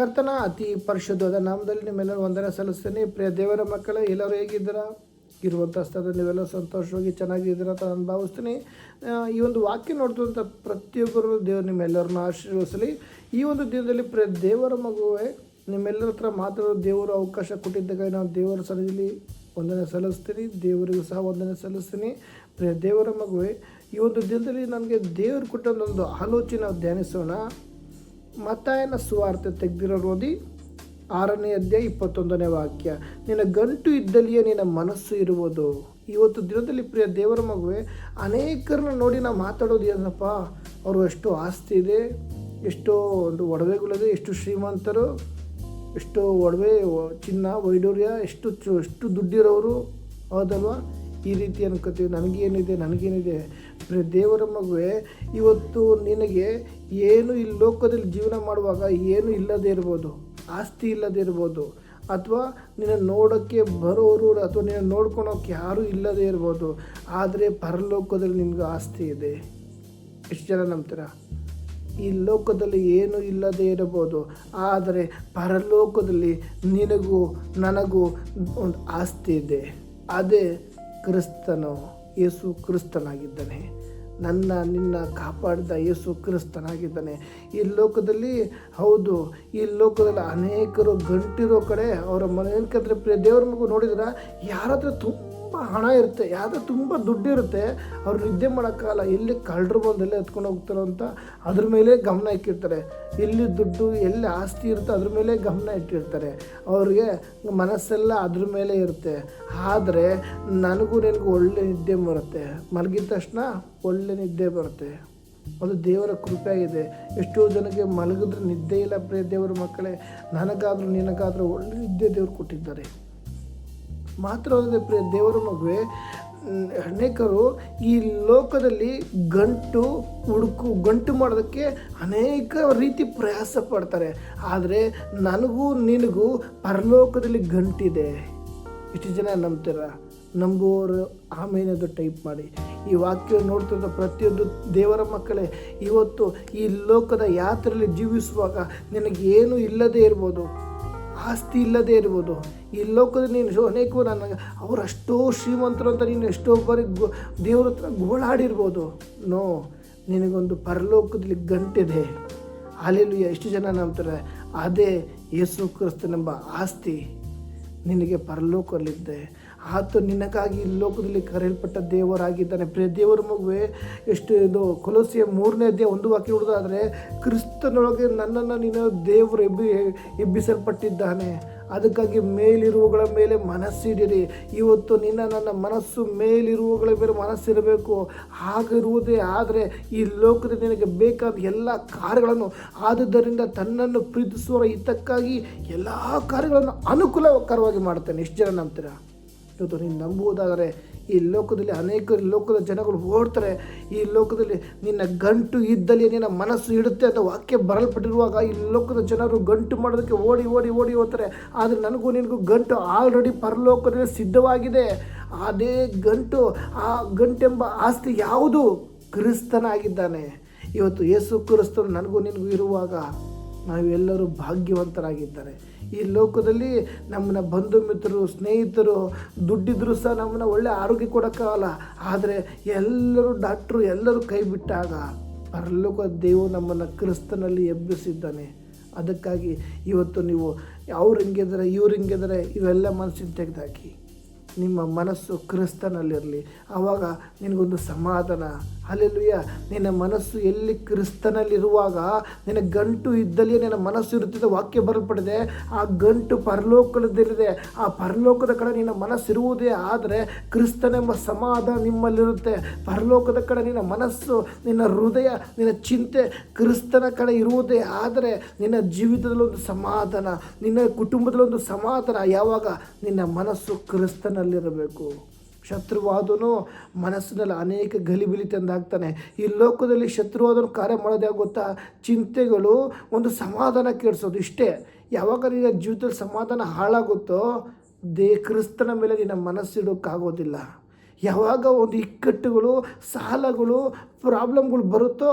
ಕರ್ತನ, ಅತಿ ಪರಿಶುದ್ಧವಾದ ನಾಮದಲ್ಲಿ ನಿಮ್ಮೆಲ್ಲರೂ ವಂದನೆ ಸಲ್ಲಿಸ್ತೇನೆ. ಪ್ರಿಯ ದೇವರ ಮಕ್ಕಳೇ, ಎಲ್ಲರೂ ಹೇಗಿದ್ದೀರಾ? ಇರುವಂಥ ಸ್ಥಳದಲ್ಲಿ ನೀವೆಲ್ಲ ಸಂತೋಷವಾಗಿ ಚೆನ್ನಾಗಿದ್ದೀರಾ ಅಂತ ನಾನು ಭಾವಿಸ್ತೀನಿ. ಈ ಒಂದು ವಾಕ್ಯ ನೋಡ್ತಂಥ ಪ್ರತಿಯೊಬ್ಬರು ದೇವರು ನಿಮ್ಮೆಲ್ಲರನ್ನ ಆಶೀರ್ವದಿಸಲಿ. ಈ ಒಂದು ದಿನದಲ್ಲಿ ಪ್ರಿಯ ದೇವರ ಮಗುವೆ, ನಿಮ್ಮೆಲ್ಲರ ಹತ್ರ ಮಾತಾಡೋ ದೇವರು ಅವಕಾಶ ಕೊಟ್ಟಿದ್ದಾಗ ನಾವು ದೇವರ ಸನ್ನಿಧಿಲಿ ವಂದನೆ ಸಲ್ಲಿಸ್ತೀನಿ. ದೇವರಿಗೂ ಸಹ ವಂದನೆ ಸಲ್ಲಿಸ್ತೀನಿ. ಪ್ರಿಯ ದೇವರ ಮಗುವೆ, ಈ ಒಂದು ದಿನದಲ್ಲಿ ನನಗೆ ದೇವರು ಒಂದು ಆಲೋಚನೆ ನಾವು ಧ್ಯಾನಿಸೋಣ. ಮತ್ತಾಯನ ಸುವಾರ್ತೆ ತೆಗೆದಿರೋ ಓದಿ ಆರನೇ ಅಧ್ಯಾಯ ಇಪ್ಪತ್ತೊಂದನೇ ವಾಕ್ಯ. ನಿನ್ನ ಗಂಟು ಇದ್ದಲ್ಲಿಯೇ ನಿನ್ನ ಮನಸ್ಸು ಇರುವುದು. ಇವತ್ತು ದಿನದಲ್ಲಿ ಪ್ರಿಯ ದೇವರ ಮಗುವೆ, ಅನೇಕರನ್ನ ನೋಡಿ ನಾವು ಮಾತಾಡೋದು ಏನಪ್ಪ? ಅವರು ಎಷ್ಟು ಆಸ್ತಿ ಇದೆ, ಎಷ್ಟೋ ಒಂದು ಒಡವೆಗಳಿದೆ, ಎಷ್ಟು ಶ್ರೀಮಂತರು, ಎಷ್ಟೋ ಒಡವೆ ಚಿನ್ನ ವೈಡೂರ್ಯ ಎಷ್ಟು ಎಷ್ಟು ದುಡ್ಡಿರೋರು. ಹೌದಲ್ವಾ? ಈ ರೀತಿ ಅನ್ಕೋತೀವಿ ನನಗೇನಿದೆ ನನಗೇನಿದೆ. ದೇವರ ಮಗುವೆ, ಇವತ್ತು ನಿನಗೆ ಏನು ಈ ಲೋಕದಲ್ಲಿ ಜೀವನ ಮಾಡುವಾಗ ಏನು ಇಲ್ಲದೇ ಇರ್ಬೋದು, ಆಸ್ತಿ ಇಲ್ಲದೇ ಇರ್ಬೋದು, ಅಥವಾ ನಿನ್ನ ನೋಡೋಕ್ಕೆ ಬರೋರು ಅಥವಾ ನಿನ್ನ ನೋಡ್ಕೊಳೋಕ್ಕೆ ಯಾರೂ ಇಲ್ಲದೇ ಇರ್ಬೋದು, ಆದರೆ ಪರಲೋಕದಲ್ಲಿ ನಿನಗೆ ಆಸ್ತಿ ಇದೆ. ಎಷ್ಟು ಜನ ನಂಬ್ತೀರ? ಈ ಲೋಕದಲ್ಲಿ ಏನು ಇಲ್ಲದೇ ಇರಬಹುದು ಆದರೆ ಪರಲೋಕದಲ್ಲಿ ನಿನಗೂ ನನಗೂ ಒಂದು ಆಸ್ತಿ ಇದೆ. ಅದೇ ಕ್ರಿಸ್ತನು, ಯೇಸು ಕ್ರಿಸ್ತನಾಗಿದ್ದಾನೆ. ನನ್ನ, ನಿನ್ನ ಕಾಪಾಡಿದ ಯೇಸು ಕ್ರಿಸ್ತನಾಗಿದ್ದಾನೆ. ಈ ಲೋಕದಲ್ಲಿ ಹೌದು, ಈ ಲೋಕದಲ್ಲಿ ಅನೇಕರು ಗಂಟಿರೋ ಕಡೆ ಅವರ ಮನೆ ಪ್ರಿಯ ದೇವ್ರ ಮಗು ನೋಡಿದ್ರೆ? ಯಾರಾದರೂ ಹತ್ರ ತುಂಬ ಹಣ ಇರುತ್ತೆ, ಯಾವುದೋ ತುಂಬ ದುಡ್ಡಿರುತ್ತೆ, ಅವ್ರು ನಿದ್ದೆ ಮಾಡೋಕ್ಕಾಗಲ್ಲ ಎಲ್ಲಿ ಕಳ್ಳರು ಬಂದು ಎಲ್ಲಿ ಎತ್ಕೊಂಡು ಹೋಗ್ತಾರೋ ಅಂತ ಅದ್ರ ಮೇಲೆ ಗಮನ ಇಟ್ಟಿರ್ತಾರೆ. ಎಲ್ಲಿ ದುಡ್ಡು, ಎಲ್ಲಿ ಆಸ್ತಿ ಇರುತ್ತೆ ಅದ್ರ ಮೇಲೆ ಗಮನ ಇಟ್ಟಿರ್ತಾರೆ. ಅವ್ರಿಗೆ ಮನಸ್ಸೆಲ್ಲ ಅದ್ರ ಮೇಲೆ ಇರುತ್ತೆ. ಆದರೆ ನನಗೂ ನಿನಗೂ ಒಳ್ಳೆ ನಿದ್ದೆ ಬರುತ್ತೆ. ಮಲಗಿದ ತಕ್ಷಣ ಒಳ್ಳೆ ನಿದ್ದೆ ಬರುತ್ತೆ. ಅದು ದೇವರ ಕೃಪೆಯಾಗಿದೆ ಎಷ್ಟೋ ಜನಕ್ಕೆ ಮಲಗಿದ್ರೆ ನಿದ್ದೆ ಇಲ್ಲ ಪ್ರಿಯ ದೇವರ ಮಕ್ಕಳೇ. ನನಗಾದರೂ ನಿನಗಾದರೂ ಒಳ್ಳೆ ನಿದ್ದೆ ದೇವರು ಕೊಟ್ಟಿದ್ದಾರೆ. ಮಾತ್ರವಲ್ಲದೆ ಪ್ರಿಯ ದೇವರ ಮಗುವೆ ಅನೇಕರು ಈ ಲೋಕದಲ್ಲಿ ಗಂಟು ಹುಡುಕು, ಗಂಟು ಮಾಡೋದಕ್ಕೆ ಅನೇಕ ರೀತಿ ಪ್ರಯಾಸ ಪಡ್ತಾರೆ. ಆದರೆ ನನಗೂ ನಿನಗೂ ಪರಲೋಕದಲ್ಲಿ ಗಂಟಿದೆ. ಇಷ್ಟು ಜನ ನಂಬ್ತೀರ? ನಂಬುವವರು ಆಮೇಲೆ ಟೈಪ್ ಮಾಡಿ. ಈ ವಾಕ್ಯ ನೋಡ್ತಿರೋ ಪ್ರತಿಯೊಂದು ದೇವರ ಮಕ್ಕಳೇ, ಇವತ್ತು ಈ ಲೋಕದ ಯಾತ್ರೆಯಲ್ಲಿ ಜೀವಿಸುವಾಗ ನಿನಗೆ ಇಲ್ಲದೇ ಇಲ್ಲದೆ ಇರ್ಬೋದು. ಆಸ್ತಿ ಇಲ್ಲದೇ ಇರ್ಬೋದು. ಈ ಲೋಕದಲ್ಲಿ ನೀನು ಎಷ್ಟೋ ಅನೇಕ ನನಗೆ ಅವ್ರು ಅಷ್ಟೋ ಶ್ರೀಮಂತರು ಅಂತ ನೀನು ಎಷ್ಟೋ ಬಾರಿ ಗೋ ದೇವ್ರ ಹತ್ರ ಗೋಳಾಡಿರ್ಬೋದು. ನೋ, ನಿನಗೊಂದು ಪರಲೋಕದಲ್ಲಿ ಗಂಟಿದೆ. ಅಲ್ಲೆಲ್ಲೂ ಎಷ್ಟು ಜನ ನಂಬ್ತಾರೆ? ಅದೇ ಯೇಸು ಕ್ರಿಸ್ತನೆಂಬ ಆಸ್ತಿ ನಿನಗೆ ಪರಲೋಕದಲ್ಲಿದ್ದೆ ಆತ ನಿನಗಾಗಿ ಈ ಲೋಕದಲ್ಲಿ ಕರೆಯಲ್ಪಟ್ಟ ದೇವರಾಗಿದ್ದಾನೆ. ಪ್ರಿಯ ದೇವರ ಮಗುವೆ, ಎಷ್ಟು ಇದು ಕೊಲಸಿಯ ಮೂರನೇ ದೇ ಒಂದು ವಾಕ್ಯ ಹಿಡಿದಾದರೆ ಕ್ರಿಸ್ತನೊಳಗೆ ನನ್ನನ್ನು ನೀನು ದೇವರು ಎಬ್ಬಿ ಎಬ್ಬಿಸಲ್ಪಟ್ಟಿದ್ದಾನೆ. ಅದಕ್ಕಾಗಿ ಮೇಲಿರುವಗಳ ಮೇಲೆ ಮನಸ್ಸಿಡಿರಿ. ಇವತ್ತು ನಿನ್ನ ನನ್ನ ಮನಸ್ಸು ಮೇಲಿರುವಗಳ ಮೇಲೆ ಮನಸ್ಸಿರಬೇಕು. ಹಾಗಿರುವುದೇ ಆದರೆ ಈ ಲೋಕದ ನಿನಗೆ ಬೇಕಾದ ಎಲ್ಲ ಕಾರ್ಯಗಳನ್ನು. ಆದುದರಿಂದ ತನ್ನನ್ನು ಪ್ರೀತಿಸುವ ಹಿತಕ್ಕಾಗಿ ಎಲ್ಲ ಕಾರ್ಯಗಳನ್ನು ಅನುಕೂಲಕರವಾಗಿ ಮಾಡ್ತಾನೆ. ಎಷ್ಟು ಜನ ನಂಬ್ತೀರಾ? ಇವತ್ತು ನೀನು ನಂಬುವುದಾದರೆ ಈ ಲೋಕದಲ್ಲಿ ಅನೇಕ ಲೋಕದ ಜನಗಳು ಓಡ್ತಾರೆ, ಈ ಲೋಕದಲ್ಲಿ ನಿನ್ನ ಗಂಟು ಇದ್ದಲ್ಲಿ ನಿನ್ನ ಮನಸ್ಸು ಇಡುತ್ತೆ ಅಂತ ವಾಕ್ಯ ಬರಲ್ಪಟ್ಟಿರುವಾಗ ಈ ಲೋಕದ ಜನರು ಗಂಟು ಮಾಡೋದಕ್ಕೆ ಓಡಿ ಓಡಿ ಓಡಿ ಹೋಗ್ತಾರೆ. ಆದರೆ ನನಗೂ ನಿನಗೂ ಗಂಟು ಆಲ್ರೆಡಿ ಪರಲೋಕದಲ್ಲಿ ಸಿದ್ಧವಾಗಿದೆ. ಅದೇ ಗಂಟು, ಆ ಗಂಟೆಂಬ ಆಸ್ತಿ ಯಾವುದು? ಕ್ರಿಸ್ತನಾಗಿದ್ದಾನೆ. ಇವತ್ತು ಯೇಸು ಕ್ರಿಸ್ತನು ನನಗೂ ನಿನಗೂ ಇರುವಾಗ ನಾವೆಲ್ಲರೂ ಭಾಗ್ಯವಂತರಾಗಿದ್ದಾರೆ. ಈ ಲೋಕದಲ್ಲಿ ನಮ್ಮನ್ನ ಬಂಧು ಮಿತ್ರರು, ಸ್ನೇಹಿತರು, ದುಡ್ಡಿದ್ರು ಸಹ ನಮ್ಮನ್ನ ಒಳ್ಳೆ ಆರೋಗ್ಯ ಕೊಡೋಕ್ಕಾಗಲ್ಲ. ಆದರೆ ಎಲ್ಲರೂ ಡಾಕ್ಟ್ರು ಎಲ್ಲರೂ ಕೈ ಬಿಟ್ಟಾಗ ಪರಲೋಕ ದೇವು ನಮ್ಮನ್ನು ಕ್ರಿಸ್ತನಲ್ಲಿ ಎಬ್ಬಿಸಿದ್ದಾನೆ. ಅದಕ್ಕಾಗಿ ಇವತ್ತು ನೀವು ಅವ್ರು ಹಿಂಗಿದ್ದಾರೆ, ಇವ್ರು ಹಿಂಗಿದ್ದಾರೆ, ಇವೆಲ್ಲ ಮನಸ್ಸಿನ ತೆಗೆದಾಕಿ. ನಿಮ್ಮ ಮನಸ್ಸು ಕ್ರಿಸ್ತನಲ್ಲಿರಲಿ. ಆವಾಗ ನಿನಗೊಂದು ಸಮಾಧಾನ. ಅಲ್ಲೆಲ್ಲುಯ್ಯ ನಿನ್ನ ಮನಸ್ಸು ಎಲ್ಲಿ ಕ್ರಿಸ್ತನಲ್ಲಿರುವಾಗ ನಿನ್ನ ಗಂಟು ಇದ್ದಲ್ಲಿ ನಿನ್ನ ಮನಸ್ಸು ಇರುತ್ತಿದ್ದ ವಾಕ್ಯ ಬರಲ್ಪಡಿದೆ ಆ ಗಂಟು ಪರಲೋಕದಲ್ಲಿದೆ. ಆ ಪರಲೋಕದ ಕಡೆ ನಿನ್ನ ಮನಸ್ಸಿರುವುದೇ ಆದರೆ ಕ್ರಿಸ್ತನೆಂಬ ಸಮಾಧಾನ ನಿಮ್ಮಲ್ಲಿರುತ್ತೆ. ಪರಲೋಕದ ಕಡೆ ನಿನ್ನ ಮನಸ್ಸು, ನಿನ್ನ ಹೃದಯ, ನಿನ್ನ ಚಿಂತೆ ಕ್ರಿಸ್ತನ ಕಡೆ ಇರುವುದೇ ಆದರೆ ನಿನ್ನ ಜೀವಿತದಲ್ಲೊಂದು ಸಮಾಧಾನ, ನಿನ್ನ ಕುಟುಂಬದಲ್ಲೊಂದು ಸಮಾಧಾನ. ಯಾವಾಗ? ನಿನ್ನ ಮನಸ್ಸು ಕ್ರಿಸ್ತನಲ್ಲಿರಬೇಕು ಶತ್ರುವಾದನು ಮನಸ್ಸಿನಲ್ಲಿ ಅನೇಕ ಗಲಿಬಿಲಿ ತಂದಾಗ್ತಾನೆ ಈ ಲೋಕದಲ್ಲಿ ಶತ್ರುವಾದನ ಕಾರ್ಯ ಮಾಡೋದೇ ಗೊತ್ತಾ? ಚಿಂತೆಗಳು ಒಂದು ಸಮಾಧಾನ ಕೆಡಿಸೋದು ಇಷ್ಟೇ. ಯಾವಾಗ ನಿನ್ನ ಜೀವಿತದಲ್ಲಿ ಸಮಾಧಾನ ಹಾಳಾಗುತ್ತೋ ದೇ ಕ್ರಿಸ್ತನ ಮೇಲೆ ನಿನ್ನ ಮನಸ್ಸಿಡೋಕ್ಕಾಗೋದಿಲ್ಲ ಯಾವಾಗ ಒಂದು ಇಕ್ಕಟ್ಟುಗಳು, ಸಾಲಗಳು, ಪ್ರಾಬ್ಲಮ್ಗಳು ಬರುತ್ತೋ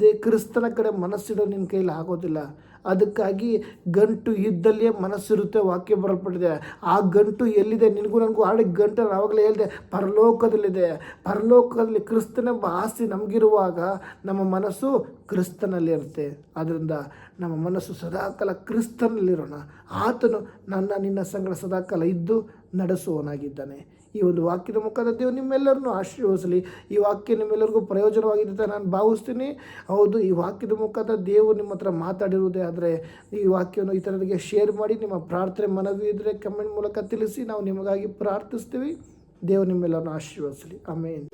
ದೇ ಕ್ರಿಸ್ತನ ಕಡೆ ಮನಸ್ಸಿಡೋ ನಿನ್ನ ಕೈಯಲ್ಲಿ ಆಗೋದಿಲ್ಲ. ಅದಕ್ಕಾಗಿ ಗಂಟು ಇದ್ದಲ್ಲಿಯೇ ಮನಸ್ಸಿರುತ್ತೆ, ವಾಕ್ಯ ಬರಲ್ಪಟ್ಟಿದೆ. ಆ ಗಂಟು ಎಲ್ಲಿದೆ? ನಿನಗೂ ನನಗೂ ಆಡಿ ಗಂಟು ಆವಾಗಲೇ ಹೇಳಿದೆ, ಪರಲೋಕದಲ್ಲಿದೆ. ಪರಲೋಕದಲ್ಲಿ ಕ್ರಿಸ್ತನೆಂಬ ಆಸ್ತಿ ನಮಗಿರುವಾಗ ನಮ್ಮ ಮನಸ್ಸು ಕ್ರಿಸ್ತನಲ್ಲಿರುತ್ತೆ. ಆದ್ದರಿಂದ ನಮ್ಮ ಮನಸ್ಸು ಸದಾಕಾಲ ಕ್ರಿಸ್ತನಲ್ಲಿರೋಣ. ಆತನು ನನ್ನ, ನಿನ್ನ ಸಂಗಡ ಸದಾಕಾಲ ಇದ್ದು ನಡೆಸುವವನಾಗಿದ್ದಾನೆ. ಈ ಒಂದು ವಾಕ್ಯದ ಮುಖಾಂತರ ದೇವರು ನಿಮ್ಮೆಲ್ಲರನ್ನು ಆಶೀರ್ವದಿಸಲಿ. ಈ ವಾಕ್ಯ ನಿಮ್ಮೆಲ್ಲರಿಗೂ ಪ್ರಯೋಜನವಾಗಿದೆ ಅಂತ ನಾನು ಭಾವಿಸ್ತೀನಿ. ಹೌದು, ಈ ವಾಕ್ಯದ ಮುಖಾಂತರ ದೇವರು ನಿಮ್ಮ ಹತ್ರ ಮಾತಾಡಿರುವುದೇ ಆದರೆ ಈ ವಾಕ್ಯವನ್ನು ಇತರರಿಗೆ ಶೇರ್ ಮಾಡಿ, ನಿಮ್ಮ ಪ್ರಾರ್ಥನೆ ಮನವಿ ಇದ್ದರೆ ಕಮೆಂಟ್ ಮೂಲಕ ತಿಳಿಸಿ, ನಾವು ನಿಮಗಾಗಿ ಪ್ರಾರ್ಥಿಸ್ತೀವಿ. ದೇವರು ನಿಮ್ಮೆಲ್ಲರನ್ನು ಆಶೀರ್ವದಿಸಲಿ. ಆಮೇನ್.